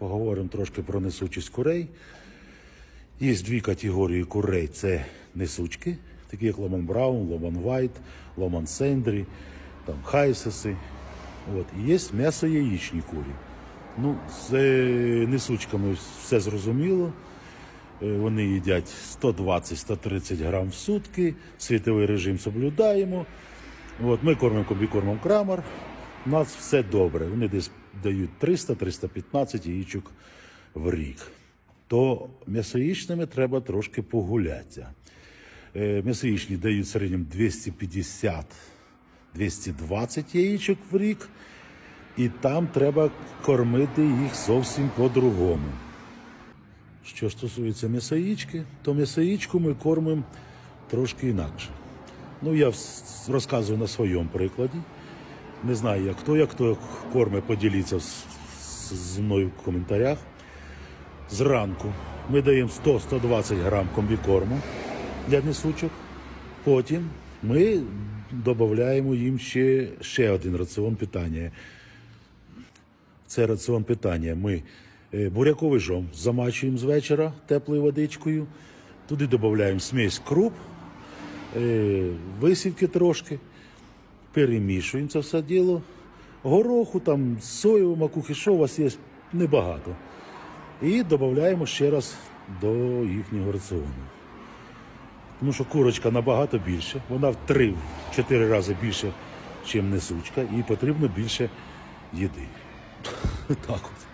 Поговоримо трошки про несучість курей. Є дві категорії курей: це несучки, такі як Ломан Браун, Ломан Вайт, Ломан Сендрі, там Хайсеси. От. І є м'ясо-яєчні курі. Ну, з е, несучками все зрозуміло. Е, Вони їдять 120-130 грам в сутки, світовий режим соблюдаємо. От, ми кормимо комбікормом крамер. У нас все добре. Вони десь дають 300-315 яєчок в рік. То м'ясоїчними треба трошки погулятися. Е, М'ясоїчні дають в середньому 250-220 яєчок в рік. І там треба кормити їх зовсім по-другому. Що стосується м'ясоїчки, то м'ясоїчку ми кормимо трошки інакше. Ну, я розказую на своєму прикладі. Не знаю, як хто, як хто корме, поділіться з, з- мною в коментарях. Зранку ми даємо 100-120 грам комбікорму для несучок. Потім ми додаємо їм ще, ще один раціон питання. Це раціон питання. Ми е, буряковий жом замачуємо з вечора теплою водичкою. Туди додаємо смесь круп, е, висівки трошки, перемішуємо це все діло. Гороху, там, сою, макухи, що у вас є, небагато. І додаємо ще раз до їхнього раціону. Тому що курочка набагато більше, вона в 3-4 рази більше, ніж несучка, і потрібно більше їди. Так от.